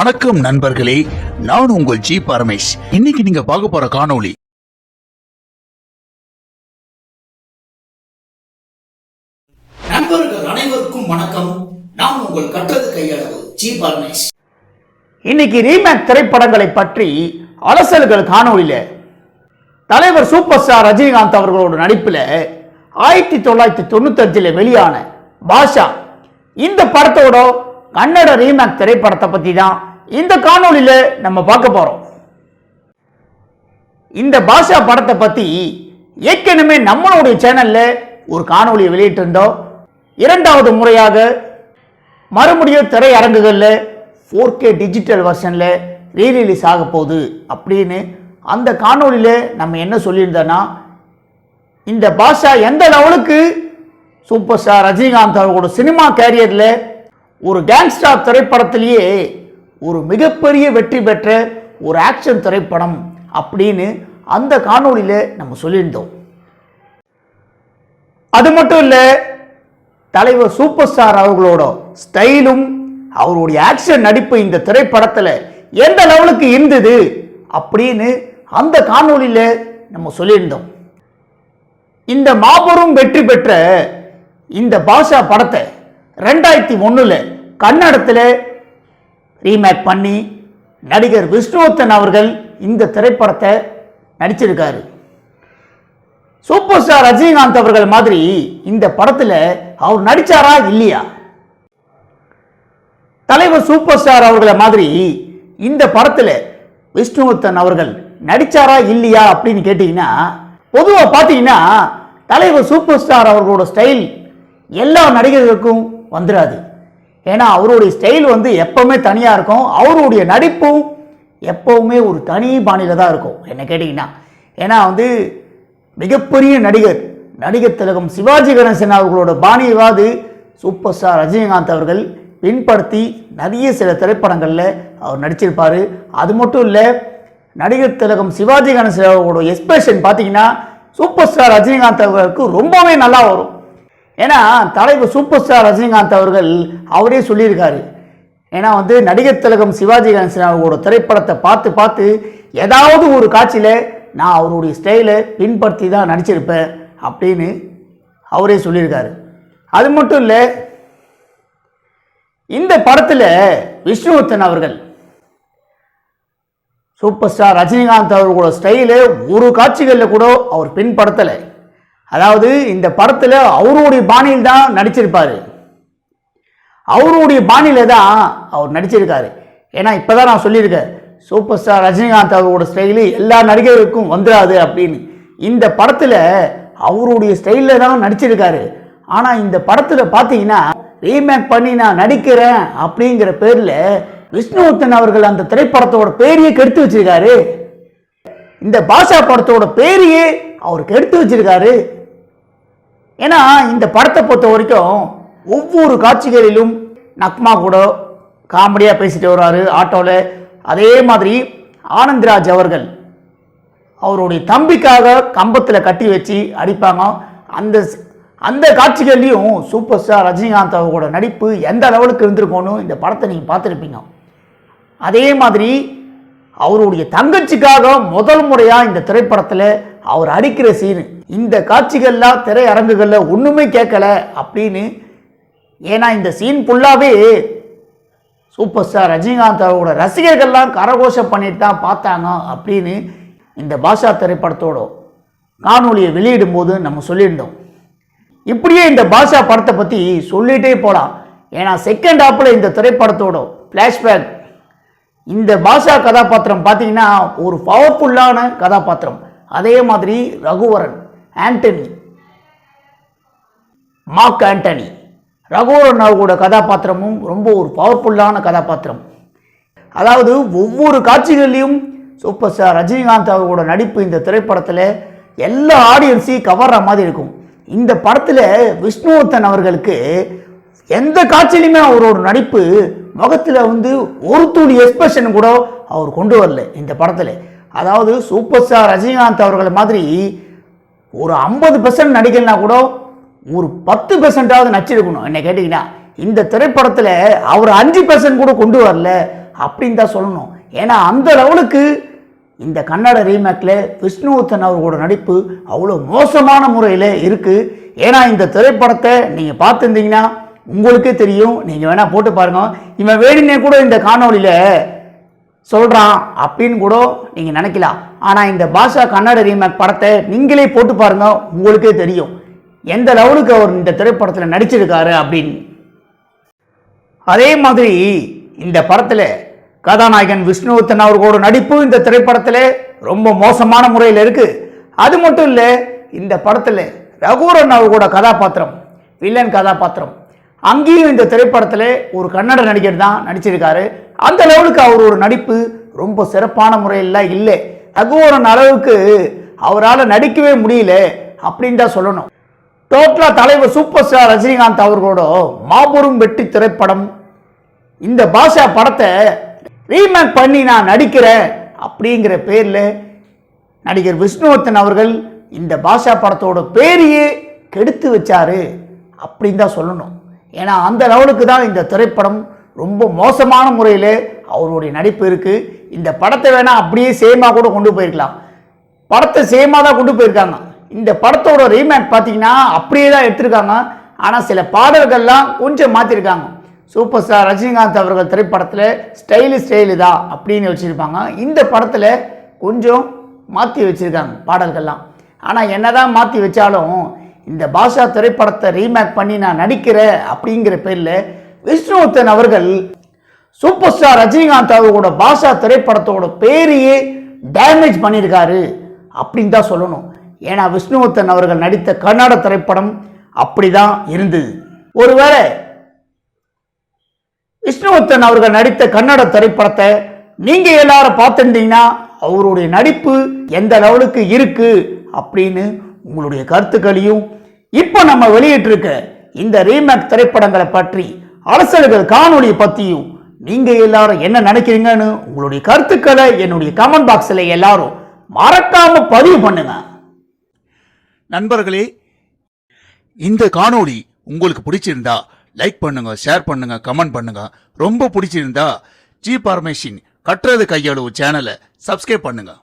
வணக்கம் நண்பர்களே நான் உங்கள் ஜி பரமேஷ். இன்னைக்கு நீங்க பார்க்க போற காணொளி நண்பர்கள் அனைவருக்கும் வணக்கம். நான் உங்கள் கற்றது கையளவு ஜி பரமேஷ். இன்னைக்கு ரீமேக் திரைப்படங்களை பற்றி அலசல்கள் காணொளியில தலைவர் சூப்பர் ஸ்டார் ரஜினிகாந்த் அவர்களோட நடிப்பில் ஆயிரத்தி தொள்ளாயிரத்தி தொண்ணூத்தஞ்சில் வெளியான பாஷா. இந்த படத்தோட கன்னட ரீமேக் திரைப்படத்தை பற்றி தான் இந்த காணொலியில் நம்ம பார்க்க போகிறோம் இந்த பாஷா படத்தை பற்றி ஏற்கனவே நம்மளுடைய சேனல்ல ஒரு காணொலியை வெளியிட்டிருந்தோம். இரண்டாவது முறையாக மறுபடியும் திரையரங்குகளில் ஃபோர் கே டிஜிட்டல் வெர்ஷனில் ரீரிலீஸ் ஆக போகுது அப்படின்னு அந்த காணொலியில் நம்ம என்ன சொல்லியிருந்தோன்னா இந்த பாஷா எந்த லெவலுக்கு சூப்பர் ஸ்டார் ரஜினிகாந்த் அவர்களோட சினிமா கேரியரில் ஒரு கேங்ஸ்டார் திரைப்படத்திலேயே ஒரு மிகப்பெரிய வெற்றி பெற்ற ஒரு ஆக்ஷன் திரைப்படம் அப்படின்னு அந்த காணொலியில் நம்ம சொல்லியிருந்தோம். அது மட்டும் இல்லை தலைவர் சூப்பர் ஸ்டார் அவர்களோட ஸ்டைலும் அவருடைய ஆக்ஷன் நடிப்பு இந்த திரைப்படத்தில் எந்த லெவலுக்கு இருந்தது அப்படின்னு அந்த காணொலியில் நம்ம சொல்லியிருந்தோம். இந்த மாபெரும் வெற்றி பெற்ற இந்த பாஷா படத்தை ரெண்டாயிரத்தி ஒன்றில் கன்னடத்தில் ரீமேக் பண்ணி நடிகர் விஷ்ணுவர்த்தன் அவர்கள் இந்த திரைப்படத்தை நடிச்சிருக்காரு. சூப்பர் ஸ்டார் ரஜினிகாந்த் அவர்கள் மாதிரி இந்த படத்தில் அவர் நடித்தாரா இல்லையா? தலைவர் சூப்பர் ஸ்டார் அவர்களை மாதிரி இந்த படத்தில் விஷ்ணுவர்த்தன் அவர்கள் நடித்தாரா இல்லையா அப்படின்னு கேட்டிங்கன்னா பொதுவாக பார்த்தீங்கன்னா தலைவர் சூப்பர் ஸ்டார் அவர்களோட ஸ்டைல் எல்லா நடிகர்களுக்கும் வந்துடாது ஏன்னா அவருடைய ஸ்டைல் வந்து எப்போவுமே தனியாக இருக்கும். அவருடைய நடிப்பும் எப்போவுமே ஒரு தனி பாணியில் தான் இருக்கும். என்ன கேட்டிங்கன்னா ஏன்னா வந்து மிகப்பெரிய நடிகர் நடிகர் திலகம் சிவாஜி கணேசன் அவர்களோட பாணியவாது சூப்பர் ஸ்டார் ரஜினிகாந்த் அவர்கள் பின்படுத்தி நிறைய சில திரைப்படங்களில் அவர் நடிச்சிருப்பார். அது மட்டும் இல்லை நடிகர் திலகம் சிவாஜி கணேசன் அவர்களோட எக்ஸ்பிரஷன் பார்த்தீங்கன்னா சூப்பர் ஸ்டார் ரஜினிகாந்த் அவர்களுக்கு ரொம்பவே நல்லா வரும். ஏன்னா தலைவர் சூப்பர் ஸ்டார் ரஜினிகாந்த் அவர்கள் அவரே சொல்லியிருக்காரு. ஏன்னா வந்து நடிகர் திலகம் சிவாஜி கணேசன் அவர்களோட திரைப்படத்தை பார்த்து பார்த்து ஏதாவது ஒரு காட்சியில் நான் அவருடைய ஸ்டைலை பின்படுத்தி தான் நடிச்சிருப்பேன் அப்படின்னு அவரே சொல்லியிருக்காரு. அது மட்டும் இல்லை இந்த படத்தில் விஷ்ணுவர்த்தன் அவர்கள் சூப்பர் ஸ்டார் ரஜினிகாந்த் அவர்களோட ஸ்டைலு ஒரு காட்சிகளில் கூட அவர் பின்படுத்தலை அதாவது இந்த படத்தில் அவருடைய பாணியில் தான் நடிச்சிருப்பார். அவருடைய பாணியில் தான் அவர் நடிச்சிருக்காரு. ஏன்னா இப்போ தான் நான் சொல்லியிருக்கேன் சூப்பர் ஸ்டார் ரஜினிகாந்த் அவரோட ஸ்டைலு எல்லா நடிகருக்கும் வந்துடாது அப்படின்னு. இந்த படத்தில் அவருடைய ஸ்டைலில் தான் நடிச்சிருக்காரு. ஆனால் இந்த படத்தில் பார்த்தீங்கன்னா ரீமேக் பண்ணி நான் நடிக்கிறேன் அப்படிங்கிற பேரில் விஷ்ணுவர்த்தன் அவர்கள் அந்த திரைப்படத்தோட பேரையே கெடுத்து வச்சிருக்காரு. இந்த பாஷா படத்தோட பேரையே அவர் கெடுத்து வச்சிருக்காரு. ஏன்னா இந்த படத்தை பொறுத்த வரைக்கும் ஒவ்வொரு காட்சிகளிலும் நக்மா கூட காமெடியாக பேசிட்டு வர்றாரு ஆட்டோவில் அதே மாதிரி ஆனந்த்ராஜ் அவர்கள் அவருடைய தம்பிக்காக கம்பத்தில் கட்டி வச்சு அடிப்பாங்க. அந்த அந்த காட்சிகள்லையும் சூப்பர் ஸ்டார் ரஜினிகாந்த் அவர்களோட நடிப்பு எந்த லெவலுக்கு இருந்திருக்கும்னு இந்த படத்தை நீங்கள் பார்த்துருப்பீங்க. அதே மாதிரி அவருடைய தங்கச்சிக்காக முதல் முறையாக இந்த திரைப்படத்தில் அவர் அடிக்கிற சீனு. இந்த காட்சிகள்லாம் திரையரங்குகளில் ஒன்றுமே கேட்கல அப்படின்னு ஏன்னா இந்த சீன் ஃபுல்லாகவே சூப்பர் ஸ்டார் ரஜினிகாந்த் அவரோட ரசிகர்கள்லாம் கரகோஷம் பண்ணிட்டு தான் பார்த்தாங்க அப்படின்னு இந்த பாஷா திரைப்படத்தோட காணொலியை வெளியிடும் போது நம்ம சொல்லியிருந்தோம். இப்படியே இந்த பாஷா படத்தை பற்றி சொல்லிகிட்டே போகலாம் ஏன்னா செகண்ட் ஹாப்பில் இந்த திரைப்படத்தோட ஃப்ளாஷ்பேக் இந்த பாஷா கதாபாத்திரம் பார்த்தீங்கன்னா ஒரு பவர்ஃபுல்லான கதாபாத்திரம். அதே மாதிரி ரகுவரன். ஆண்டனி. Mark Antony. ரகுவரண்ணாவோட கதாபாத்திரமும் ரொம்ப ஒரு பவர்ஃபுல்லான கதாபாத்திரம். அதாவது ஒவ்வொரு காட்சிகள்லையும் சூப்பர் ஸ்டார் ரஜினிகாந்த் அவர்களோட நடிப்பு இந்த திரைப்படத்தில் எல்லா ஆடியன்ஸையும் கவர்ற மாதிரி இருக்கும். இந்த படத்தில் விஷ்ணுவர்த்தன் அவர்களுக்கு எந்த காட்சியிலுமே அவரோட நடிப்பு முகத்தில் வந்து ஒரு துளி எக்ஸ்பிரஷன் கூட அவர் கொண்டு வரல இந்த படத்தில். அதாவது சூப்பர் ஸ்டார் ரஜினிகாந்த் அவர்கள் மாதிரி ஒரு ஐம்பது பெர்சன்ட் நடிக்கலனா கூட ஒரு பத்து பெர்சன்டாவது நச்சிருக்கணும் என்ன கேட்டிங்கன்னா இந்த திரைப்படத்தில் அவர் அஞ்சு பெர்சன்ட் கூட கொண்டு வரல அப்படின்னு தான் சொல்லணும். ஏன்னா அந்த லெவலுக்கு இந்த கன்னட ரீமேக்கில் விஷ்ணுவர்தன் அவர்களோட நடிப்பு அவ்வளோ மோசமான முறையில் இருக்குது ஏன்னா இந்த திரைப்படத்தை நீங்கள் பார்த்துருந்தீங்கன்னா உங்களுக்கே தெரியும். நீங்கள் வேணால் போட்டு பாருங்க. இவன் வேடினே கூட இந்த காணொளியில் சொல்கிறான் அப்படின்னு கூட நீங்கள் நினைக்கலாம் ஆனால் இந்த பாஷா கன்னட ரீமேக் படத்தை நீங்களே போட்டு பாருங்க உங்களுக்கே தெரியும். எந்த லெவலுக்கு அவர் இந்த திரைப்படத்தில் நடிச்சிருக்காரு அப்படின்னு. அதே மாதிரி இந்த படத்தில் கதாநாயகன் விஷ்ணுவர்த்தன் அவர்களோட நடிப்பு இந்த திரைப்படத்தில் ரொம்ப மோசமான முறையில் இருக்குது அது மட்டும் இல்லை இந்த படத்தில் ரகுவரன் அவர்களோட கதாபாத்திரம் வில்லன் கதாபாத்திரம் அங்கேயும் இந்த திரைப்படத்தில் ஒரு கன்னட நடிகர் தான் நடிச்சிருக்காரு. அந்த லெவலுக்கு அவர் ஒரு நடிப்பு ரொம்ப சிறப்பான முறையில் இல்லை. ரகுவரன் அளவுக்கு அவரால் நடிக்கவே முடியல அப்படின்னு தான் சொல்லணும். டோட்டலாக தலைவர் சூப்பர் ஸ்டார் ரஜினிகாந்த் அவர்களோட மாபெரும் வெற்றி திரைப்படம். இந்த பாஷா படத்தை ரீமேக் பண்ணி நான் நடிக்கிறேன் அப்படிங்கிற பேரில் நடிகர் விஷ்ணுவர்த்தன் அவர்கள் இந்த பாஷா படத்தோட பேரையே கெடுத்து வச்சாரு அப்படின்னு தான் சொல்லணும். ஏன்னா அந்த லெவலுக்கு தான் இந்த திரைப்படம் ரொம்ப மோசமான முறையில் அவருடைய நடிப்பு இருக்குது இந்த படத்தை வேணால் அப்படியே சேமாக கூட கொண்டு போயிருக்கலாம். படத்தை சேமாக தான் கொண்டு போயிருக்காங்க. இந்த படத்தோட ரீமேக் பார்த்தீங்கன்னா அப்படியே தான் எடுத்திருக்காங்க. ஆனால் சில பாடல்கள்லாம் கொஞ்சம் மாற்றிருக்காங்க சூப்பர் ஸ்டார் ரஜினிகாந்த் அவர்கள் திரைப்படத்தில் ஸ்டைலு ஸ்டைலு தான் அப்படின்னு வச்சுருப்பாங்க. இந்த படத்தில் கொஞ்சம் மாற்றி வச்சுருக்காங்க பாடல்கள்லாம். ஆனால் என்னதான் மாற்றி வச்சாலும் இந்த பாஷா திரைப்படத்தை ரீமேக் பண்ணி நான் நடிக்கிறேன் அப்படிங்கிற பேரில் விஷ்ணுவர்தன் அவர்கள் சூப்பர் ஸ்டார் ரஜினிகாந்த் அவர்களோட பாஷா திரைப்படத்தோட பேரையே டேமேஜ் பண்ணியிருக்காரு அப்படின்னு தான் சொல்லணும். ஏன்னா விஷ்ணுவர்தன் அவர்கள் நடித்த கன்னட திரைப்படம் அப்படிதான் இருந்தது. ஒருவேளை விஷ்ணுவர்தன் அவர்கள் நடித்த கன்னட திரைப்படத்தை நீங்கள் எல்லாரும் பார்த்துருந்தீங்கன்னா அவருடைய நடிப்பு எந்த லெவலுக்கு இருக்குது அப்படின்னு உங்களுடைய கருத்துக்களையும் இப்போ நம்ம வெளியிட்டிருக்க இந்த ரீமேக் திரைப்படங்களை பற்றி அரசர்கள் காணொளி பற்றியும் நீங்கள் எல்லாரும் என்ன நினைக்கிறீங்கன்னு உங்களுடைய கருத்துக்களை என்னுடைய கமெண்ட் பாக்ஸில் எல்லாரும் மறக்காம பதிவு பண்ணுங்க. நண்பர்களே இந்த காணொளி உங்களுக்கு பிடிச்சிருந்தா லைக் பண்ணுங்க ஷேர் பண்ணுங்க கமெண்ட் பண்ணுங்க. ரொம்ப பிடிச்சிருந்தா ஜி பார்மேஷின் கட்டுறது கையளவு சேனலை சப்ஸ்கிரைப் பண்ணுங்கள்